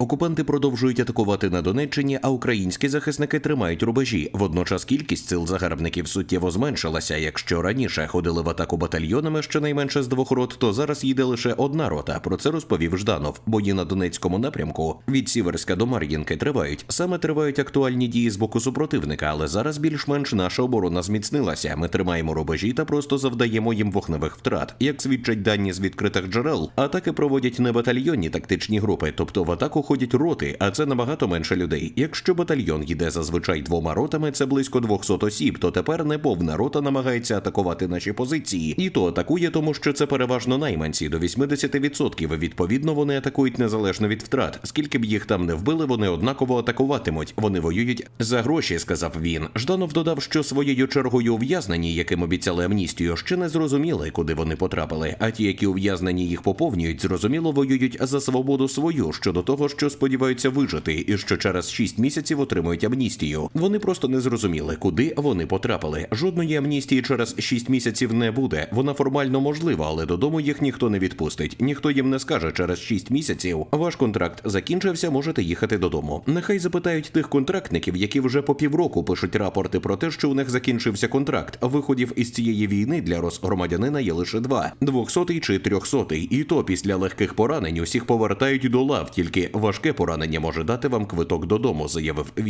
Окупанти продовжують атакувати на Донеччині, а українські захисники тримають рубежі. Водночас кількість сил загарбників суттєво зменшилася. Якщо раніше ходили в атаку батальйонами щонайменше з двох рот, то зараз їде лише одна рота. Про це розповів Жданов. Бої на Донецькому напрямку від Сіверська до Мар'їнки тривають. Саме тривають актуальні дії з боку супротивника, але зараз більш-менш наша оборона зміцнилася. Ми тримаємо рубежі та просто завдаємо їм вогневих втрат. Як свідчать дані з відкритих джерел, атаки проводять не батальйонні тактичні групи, тобто в атаку ходять роти, а це набагато менше людей. Якщо батальйон йде зазвичай двома ротами, це близько 200 осіб, то тепер неповна рота намагається атакувати наші позиції, і то атакує, тому що це переважно найманці до 80%. Відповідно, вони атакують незалежно від втрат. Скільки б їх там не вбили, вони однаково атакуватимуть. Вони воюють за гроші, сказав він. Жданов додав, що своєю чергою ув'язнені, яким обіцяли амністію, ще не зрозуміли, куди вони потрапили. А ті, які ув'язнені їх поповнюють, зрозуміло воюють за свободу свою щодо того, що сподіваються вижити, і що через 6 місяців отримують амністію. Вони просто не зрозуміли, куди вони потрапили. Жодної амністії через 6 місяців не буде. Вона формально можлива, але додому їх ніхто не відпустить. Ніхто їм не скаже через 6 місяців. Ваш контракт закінчився, можете їхати додому. Нехай запитають тих контрактників, які вже по півроку пишуть рапорти про те, що у них закінчився контракт. Виходів із цієї війни для розгромадянина є лише два: 200 чи 300 І то після легких поранень усіх повертають до лав. Тільки важке поранення може дати вам квиток додому, заявив він.